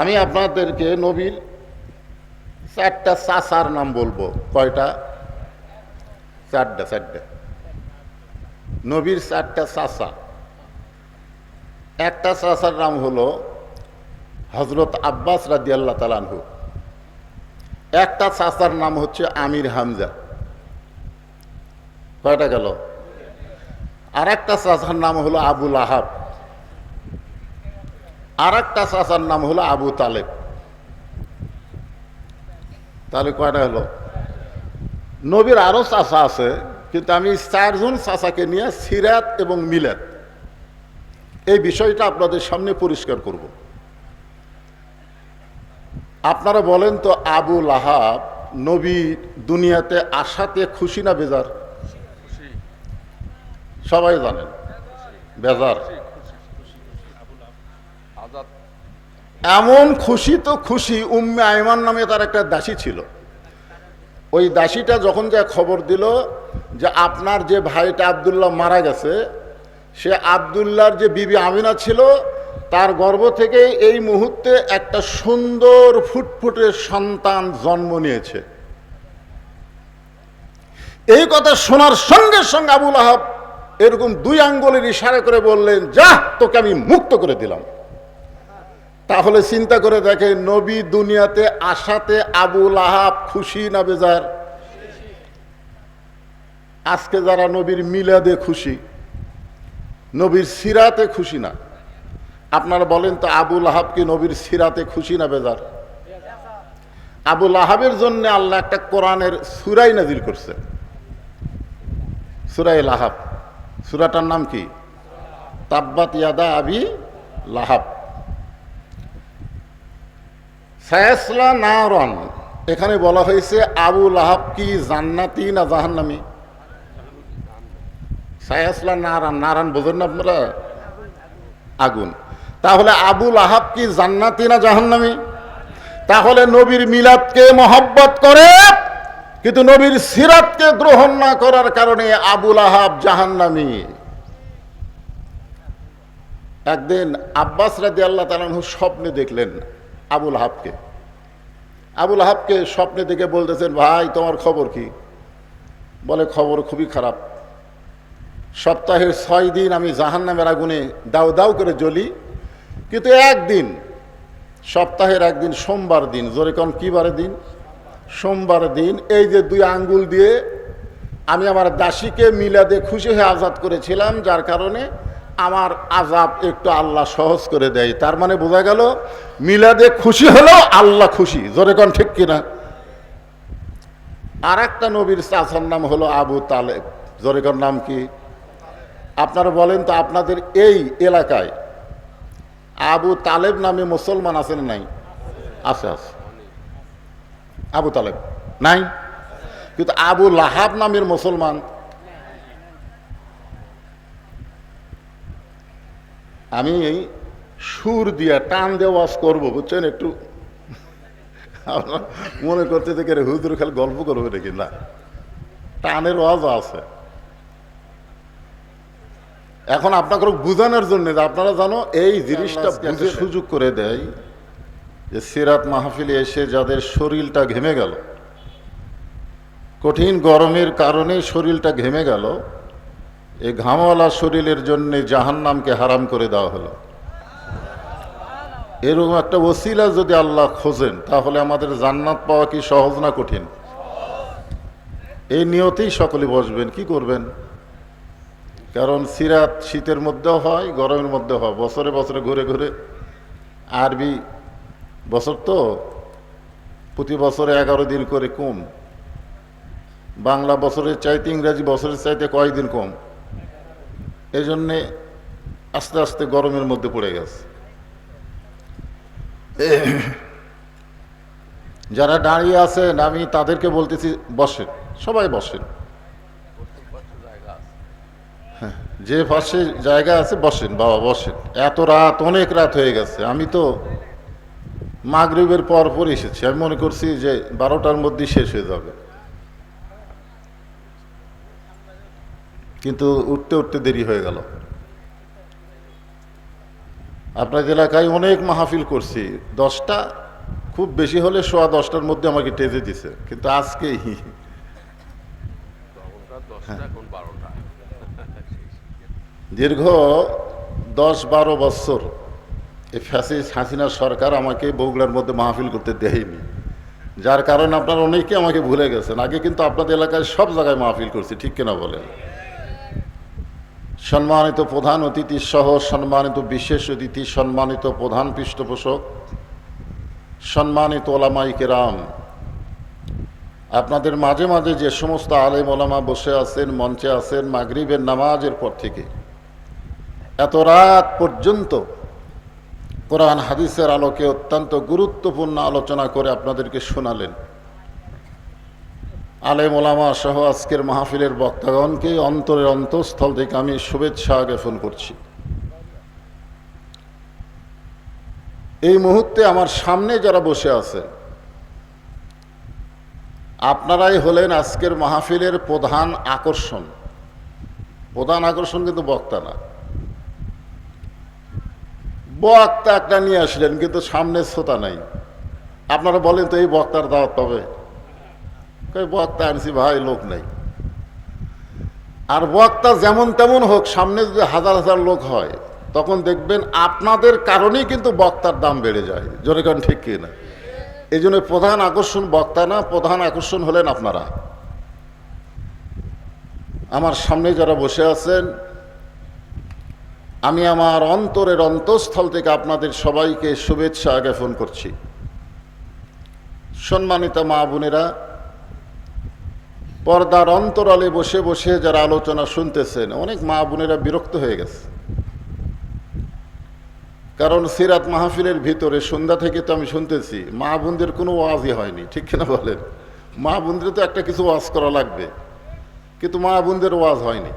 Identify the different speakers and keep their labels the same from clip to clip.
Speaker 1: আমি আপনাদেরকে নবীর চারটা চাচার নাম বলব। কয়টা? চারটা চারটা। নবীর চারটা চাচা। একটা চাচার নাম হলো হজরত আব্বাস রাজি আল্লাহ তালানহু একটা চাচার নাম হচ্ছে আমির হামজা। কয়টা গেল? আর একটা চাচার নাম হলো আবুল আহাব। আর একটা চাচার নাম হলো আবু তালেব। তাহলে কয়টা হলো? নবীর আরও চাচা আছে কিন্তু আমি চারজন চাচাকে নিয়ে সিরাত এবং মিলাত এই বিষয়টা আপনাদের সামনে পরিষ্কার করব। আপনারা বলেন তো আবু লাহাব নবী দুনিয়াতে আসাতে খুশি না বেজার? সবাই জানেন। বেজার
Speaker 2: আজাদ
Speaker 1: এমন খুশি তো খুশি, উম্মে আইমান নামে তার একটা দাসী ছিল। ওই দাসীটা যখন যা খবর দিল যে আপনার যে ভাইটা আবদুল্লাহ মারা গেছে, সে আবদুল্লাহর যে বিবি আমিনা ছিল, তার গর্ভ থেকে এই মুহূর্তে একটা সুন্দর ফুটফুটে সন্তান জন্ম নিয়েছে। এই কথা শোনার সঙ্গে সঙ্গে আবুল আহাব এরকম দুই আঙ্গুলের ইশারা করে বললেন যা তোকে আমি মুক্ত করে দিলাম। তাহলে চিন্তা করে দেখে নবী দুনিয়াতে আসাতে আবুল আহাব খুশি না বেজার? আজকে যারা নবীর মিলাদে খুশি, নবীর সিরাতে খুশি না, আপনারা বলেন তো আবুল আহাব কি নবীর সিরাতে খুশি না বেজার? আবুল আহাবের জন্য আল্লাহ একটা কোরআনের সুরাই নাজির করছে। সুরাই লাহাব। সুরাটার নাম কি? তাব্বাত ইয়াদা আবি লাহাব। সায়াসলা নারন। এখানে বলা হয়েছে আবু লাহাব কি জান্নাতি না জাহান্নামি? সায়াসলা নারান। নারান বোঝেন না আপনারা? আগুন। তাহলে আবু লাহাব কি জান্নাতি না জাহান্নামি? তাহলে নবীর মিলাদকে মহব্বত করে কিন্তু নবীর সিরাতকে গ্রহণ না করার কারণে আবুল আহাব জাহান্নামী। একদিন আব্বাস রাজি আল্লাহ তালাহু স্বপ্নে দেখলেন আবুল আহাবকে আবুল আহাবকে স্বপ্নে দেখে বলতেছেন, ভাই, তোমার খবর কি? বলে, খবর খুবই খারাপ। সপ্তাহের ছয় দিন আমি জাহান নামের আগুনে দাউ দাউ করে জ্বলি, কিন্তু একদিন, সপ্তাহের একদিন, সোমবার দিন, জোরে কন কি বারে দিন? সোমবার দিন এই যে দুই আঙ্গুল দিয়ে আমি আমার দাসীকে মিলাদে খুশি হয়ে আজাদ করেছিলাম, যার কারণে আমার আজাব একটু আল্লাহ সহজ করে দেয়। তার মানে বোঝা গেল, মিলাদে খুশি হলেও আল্লাহ খুশি। জোরে কন ঠিক কিনা? আর একটা নবীর চাচার নাম হলো আবু তালেব। জোরে কন নাম কি? আপনারা বলেন তো আপনাদের এই এলাকায় আবু তালেব নামে মুসলমান আছে না নাই? আছে আছে। আবু তালেব নাই? কিন্তু আবু লাহাব নামের মুসলমান আমি সুর দিয়া টান দিয়ে ওয়াজ করব বুঝছেন একটু? আপনার মনে করতে থেকে রে হুজুর খালি গল্প করবে নাকি? না। টানের ওয়াজ আছে। এখন আপনাকে বোঝানোর জন্য যে আপনারা জানো এই জিনিসটা বুঝে সুযোগ করে দেয় যে সিরাত মাহফিলে এসে যাদের শরীরটা ঘেমে গেল কঠিন গরমের কারণে শরীরটা ঘেমে গেল এই ঘামওয়ালা শরীরের জন্য জাহান্নামকে হারাম করে দেওয়া হলো। এরকম একটা ওসিলা যদি আল্লাহ খোঁজেন, তাহলে আমাদের জান্নাত পাওয়া কি সহজ না কঠিন? এই নিয়তেই সকলে বসবেন, কি করবেন? কারণ সিরাত শীতের মধ্যেও হয়, গরমের মধ্যে হয়। বছরে বছরে ঘুরে ঘুরে আরবি বছর তো, প্রতি বছরে এগারো দিন করে কম। বাংলা বছরের চাইতে ইংরাজি বছরের চাইতে কয়েকদিন কম। এই জন্যে আস্তে আস্তে গরমের মধ্যে পড়ে গেছে। যারা দাঁড়িয়ে আছেন, আমি তাদেরকে বলতেছি, বসেন, সবাই বসেন।
Speaker 2: আছে
Speaker 1: যে পাশে জায়গা আছে, বসেন, বাবা, বসেন। এত রাত, অনেক রাত হয়ে গেছে। আমি তো মাগরিবের পর পর এসেছি। আমি মনে করছি যে বারোটার মধ্যে শেষ হয়ে যাবে। কিন্তু উঠতে উঠতে দেরি হয়ে গেল। আপনার এলাকায় অনেক মাহফিল করছি। দশটা খুব বেশি হলে সোয়া দশটার মধ্যে আমাকে টেজে দিছে। কিন্তু আজকেই
Speaker 2: বারোটা।
Speaker 1: দীর্ঘ দশ বারো বছর এই ফ্যাসিস হাসিনা সরকার আমাকে বগুড়ার মধ্যে মাহফিল করতে দেয়নি। যার কারণে আপনারা অনেকে আমাকে ভুলে গেছেন। আগে কিন্তু আপনাদের এলাকায় সব জায়গায় মাহফিল করছি ঠিক কিনা বলেন? সম্মানিত প্রধান অতিথি সহ সম্মানিত বিশেষ অতিথি, সম্মানিত প্রধান পৃষ্ঠপোষক, সম্মানিত ওলামাই কেরাম। আপনাদের মাঝে মাঝে যে সমস্ত আলেম ওলামা বসে আছেন, মঞ্চে আছেন, মাগরিবের নামাজের পর থেকে, এত রাত পর্যন্ত কোরআন হাদিসের আলোকে অত্যন্ত গুরুত্বপূর্ণ আলোচনা করে আপনাদেরকে শোনালেন। আলেম ওলামা সহ আজকের মাহফিলের বক্তাগণকে অন্তরের অন্তঃস্থল থেকে আমি শুভেচ্ছা জ্ঞাপন করছি। এই মুহূর্তে আমার সামনে যারা বসে আছে আপনারাই হলেন আজকের মাহফিলের প্রধান আকর্ষণ। প্রধান আকর্ষণ কিন্তু বক্তা না। বক্তা একটা নিয়ে আসলেন, কিন্তু সামনে শ্রোতা নাই। আপনারা বলেন তো এই বক্তার দাওয়াত পাবে? বক্তা আনছি ভাই, লোক নাই। আর বক্তা যেমন তেমন হোক, সামনে যদি হাজার হাজার লোক হয়, তখন দেখবেন আপনাদের কারণেই কিন্তু বক্তার দাম বেড়ে যায়। কারণ ঠিক কি না? এই জন্য প্রধান আকর্ষণ বক্তা না, প্রধান আকর্ষণ হলেন আপনারা। আমার সামনে যারা বসে আছেন, আমি আমার অন্তরের অন্তঃস্থল থেকে আপনাদের সবাইকে শুভেচ্ছা জ্ঞাপন করছি। সম্মানিত মা বোনেরা পর্দার অন্তরালে বসে বসে যারা আলোচনা শুনতেছেন, অনেক মা বোনেরা বিরক্ত হয়ে গেছে। কারণ সিরাত মাহফিলের ভিতরে সন্ধ্যা থেকে তো আমি শুনতেছি, মা বোনদের কোনো ওয়াজই হয়নি, ঠিক কিনা বলেন? মা বোনদের তো একটা কিছু ওয়াজ করা লাগবে, কিন্তু মা বোনদের ওয়াজ হয়নি।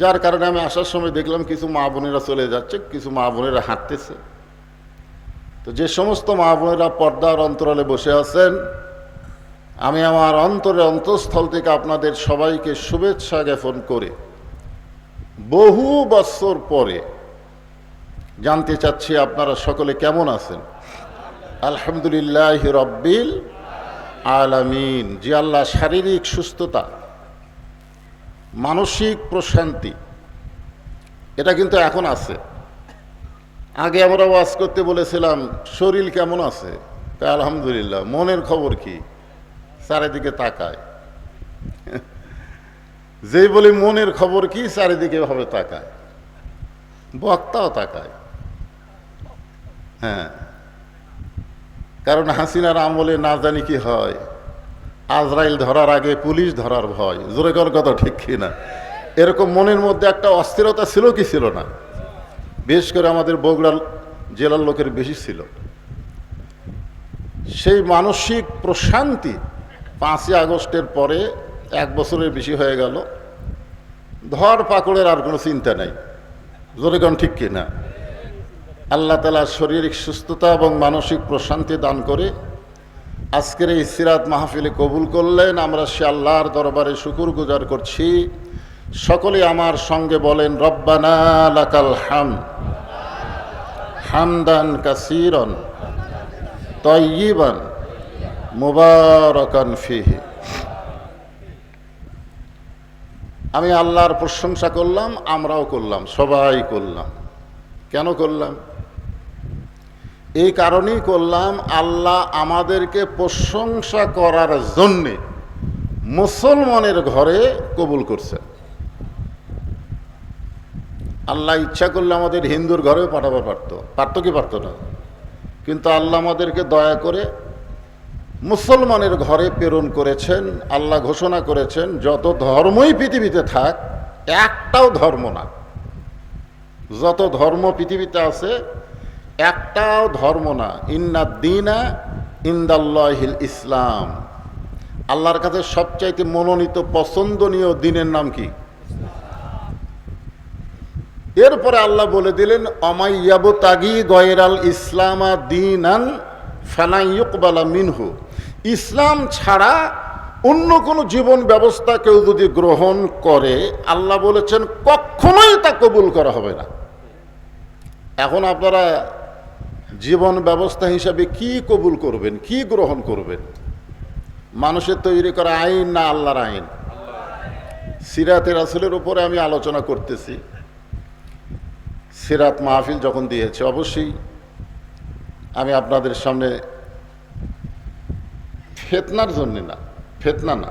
Speaker 1: যার কারণে আমি আসার সময় দেখলাম কিছু মা বোনেরা চলে যাচ্ছে, কিছু মা বোনেরা হাঁটতেছে। তো যে সমস্ত মা বোনেরা পর্দার অন্তরালে বসে আছেন আমি আমার অন্তরের অন্তঃস্থল থেকে আপনাদের সবাইকে শুভেচ্ছা জ্ঞাপন করে বহু বছর পরে জানতে চাচ্ছি আপনারা সকলে কেমন আছেন? আলহামদুলিল্লাহ রব্বিল আলামিন। যে আল্লাহ শারীরিক সুস্থতা, মানসিক প্রশান্তি, এটা কিন্তু এখন আছে। আগে আমরা ওয়াজ করতে বলেছিলাম, শরীর কেমন আছে? আলহামদুলিল্লাহ। মনের খবর কি? চারিদিকে তাকায়। যেই বলি মনের খবর কি, চারিদিকে ভাবে তাকায়। বক্তাও তাকায়। হ্যাঁ। কারণ হাসিনার আমলে না জানি কি হয়। আজরাইল ধরার আগে পুলিশ ধরার ভয়। জোরে কর কথা ঠিক কি না? এরকম মনের মধ্যে একটা অস্থিরতা ছিল কি ছিল না? বিশেষ করে আমাদের বগুড়া জেলার লোকের বেশি ছিল। সেই মানসিক প্রশান্তি পাঁচই আগস্টের পরে এক বছরের বেশি হয়ে গেল। ধর পাকড়ের আর কোনো চিন্তা নাই। জোরে কন ঠিক কিনা? আল্লাহ তালা শারীরিক সুস্থতা এবং মানসিক প্রশান্তি দান করে আজকের এই সিরাত মাহফিলে কবুল করলেন। আমরা সে আল্লাহর দরবারে শুকুর গুজার করছি। সকলে আমার সঙ্গে বলেন, রব্বানা হাম। হামদান কাসিরন তয়িবান মুবারকান ফিহি। আমি আল্লাহর প্রশংসা করলাম, আমরাও করলাম, সবাই করলাম। কেন করলাম? এই কারণেই করলাম, আল্লাহ আমাদেরকে প্রশংসা করার জন্যে মুসলমানের ঘরে কবুল করছে। আল্লাহ ইচ্ছা করলে আমাদের হিন্দুর ঘরেও পাঠাতে পারত পারত কি পারত না। কিন্তু আল্লাহ আমাদেরকে দয়া করে মুসলমানের ঘরে প্রেরণ করেছেন, আল্লাহ ঘোষণা করেছেন, যত ধর্মই পৃথিবীতে থাক, একটাও ধর্ম না। যত ধর্ম পৃথিবীতে আছে, একটাও ধর্ম না। ইন্না দিনা ইন্দাল্লাহিল ইসলাম। আল্লাহর কাছে সবচাইতে মনোনীত, পছন্দনীয় দিনের নাম কি? এরপরে আল্লাহ বলে দিলেন অমাইয়াবু তাগি গয়রাল ইসলামা দিনান ফেনাইকবালা মিনহু। ইসলাম ছাড়া অন্য কোনো জীবন ব্যবস্থা কেউ যদি গ্রহণ করে, আল্লাহ বলেছেন কখনোই তা কবুল করা হবে না। এখন আপনারা জীবন ব্যবস্থা হিসাবে কি কবুল করবেন, কি গ্রহণ করবেন? মানুষের তৈরি করা আইন না আল্লাহর আইন? সিরাতে রাসুলের উপরে আমি আলোচনা করতেছি। সিরাত মাহফিল যখন দিয়েছে, অবশ্যই আমি আপনাদের সামনে ফেতনার জন্য না, ফেতনা না।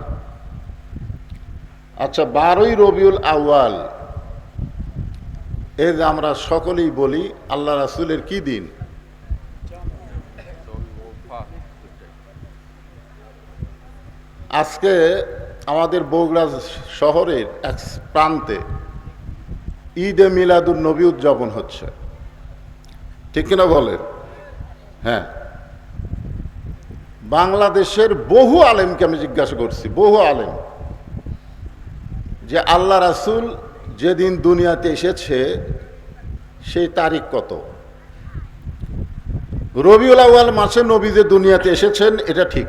Speaker 1: আচ্ছা বারোই রবিউল আউয়াল যে আমরা সকলেই বলি, আল্লাহ রাসুলের কি দিন? আজকে আমাদের বগুড়া শহরের এক প্রান্তে ঈদে মিলাদুল নবী উদযাপন হচ্ছে। ঠিক কিনা বলেন? হ্যাঁ। বাংলাদেশের বহু আলেমকে আমি জিজ্ঞাসা করছি, বহু আলেম, যে আল্লাহ রাসুল যেদিন দুনিয়াতে এসেছে, সেই তারিখ কত? রবিউল আউয়াল মাসে নবী যে দুনিয়াতে এসেছেন, এটা ঠিক।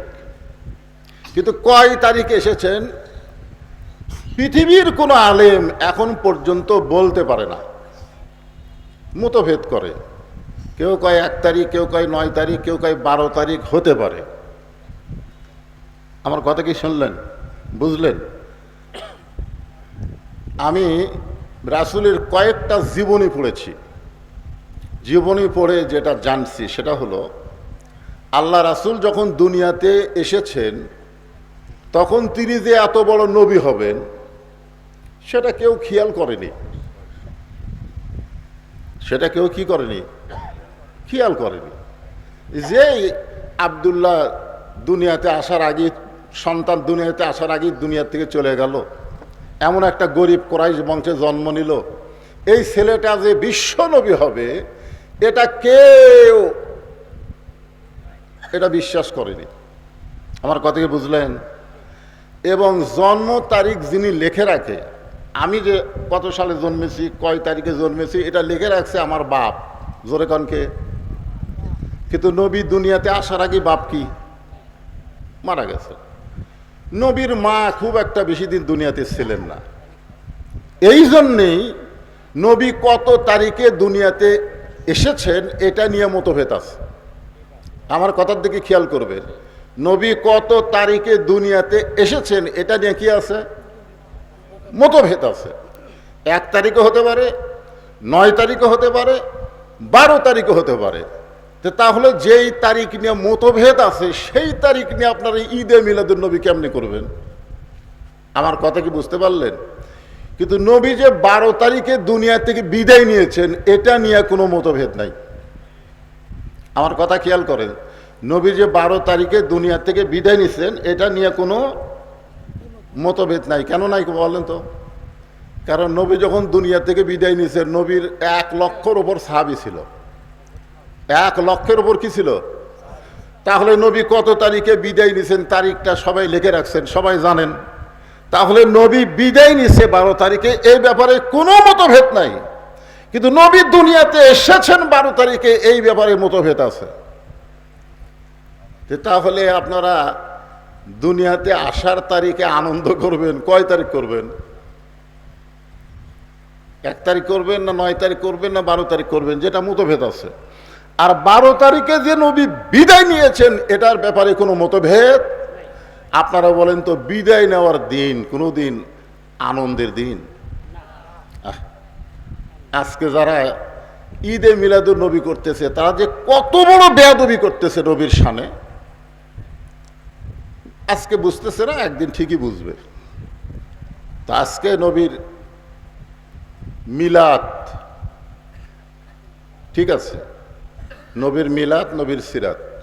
Speaker 1: কিন্তু কয় তারিখে এসেছেন, পৃথিবীর কোনো আলেম এখন পর্যন্ত বলতে পারে না। মতভেদ করে। কেউ কয় এক তারিখ, কেউ কয় নয় তারিখ, কেউ কয় বারো তারিখ হতে পারে। আমার কথা কি শুনলেন? বুঝলেন? আমি রাসুলের কয়েকটা জীবনী পড়েছি। জীবনী পড়ে যেটা জানছি সেটা হলো, আল্লাহ রাসুল যখন দুনিয়াতে এসেছেন, তখন তিনি যে এত বড় নবী হবেন, সেটা কেউ খেয়াল করেনি। সেটা কেউ কি করেনি? খেয়াল করেনি। যে আবদুল্লাহ দুনিয়াতে আসার আগে সন্তান দুনিয়াতে আসার আগেই দুনিয়া থেকে চলে গেল। এমন একটা গরিব কোরাইশ বংশে জন্ম নিল। এই ছেলেটা যে বিশ্ব নবী হবে, এটা কেউ এটা বিশ্বাস করেনি। আমার কথা কি বুঝলেন? এবং জন্ম তারিখ যিনি লিখে রাখে, আমি যে কত সালে জন্মেছি, কয় তারিখে জন্মেছি, এটা লিখে রাখছে আমার বাপ। জোরে কনকে কিন্তু নবী দুনিয়াতে আসার আগে বাপ কি? মারা গেছে। নবীর মা খুব একটা বেশি দিন দুনিয়াতে ছিলেন না। এই জন্যেই নবী কত তারিখে দুনিয়াতে এসেছেন এটা নিয়ে মতভেদ আছে। আমার কথার দিকে খেয়াল করবেন নবী কত তারিখে দুনিয়াতে এসেছেন এটা নিয়ে কি আছে? মতভেদ আছে। এক তারিখে হতে পারে, নয় তারিখে হতে পারে, বারো তারিখে হতে পারে। তাহলে যেই তারিখ নিয়ে মতভেদ আছে, সেই তারিখ নিয়ে আপনারা ঈদে মিলাদুল নবী কেমনি করবেন? আমার কথা কি বুঝতে পারলেন? কিন্তু নবী যে বারো তারিখে দুনিয়া থেকে বিদায় নিয়েছেন, এটা নিয়ে কোনো মতভেদ নাই। আমার কথা খেয়াল করেন, নবী যে বারো তারিখে দুনিয়া থেকে বিদায় নিচ্ছেন এটা নিয়ে কোনো মতভেদ নাই। কেন নাই বলেন তো? কারণ নবী যখন দুনিয়া থেকে বিদায় নিছেন নবীর এক লক্ষর ওপর সাহাবি ছিল। এক লক্ষের ওপর কি ছিল? তাহলে নবী কত তারিখে বিদায় নিছেন? তারিখটা সবাই লিখে রাখছেন, সবাই জানেন। তাহলে নবী বিদায় নিছে বারো তারিখে, এই ব্যাপারে কোনো মতভেদ নাই। কিন্তু নবী দুনিয়াতে এসেছেন বারো তারিখে, এই ব্যাপারে মতভেদ আছে। তাহলে আপনারা দুনিয়াতে আসার তারিখে আনন্দ করবেন, কয় তারিখ করবেন? এক তারিখ করবেন না নয় তারিখ করবেন না বারো তারিখ করবেন? যেটা মতভেদ আছে। আর বারো তারিখে যে নবী বিদায় নিয়েছেন, এটার ব্যাপারে কোনো মতভেদ? আপনারা বলেন তো, বিদায় নেওয়ার দিন, কোনো দিন, আনন্দের দিন? আজকে যারা ঈদে মিলাদুর নবী করতেছে, তারা যে কত বড় বেয়াদবি করতেছে নবীর সানে আজকে বুঝতেছে না, একদিন ঠিকই বুঝবে। তা আজকে নবীর মিলাদ ঠিক আছে নবীর মিলাদ নবীর সিরাত।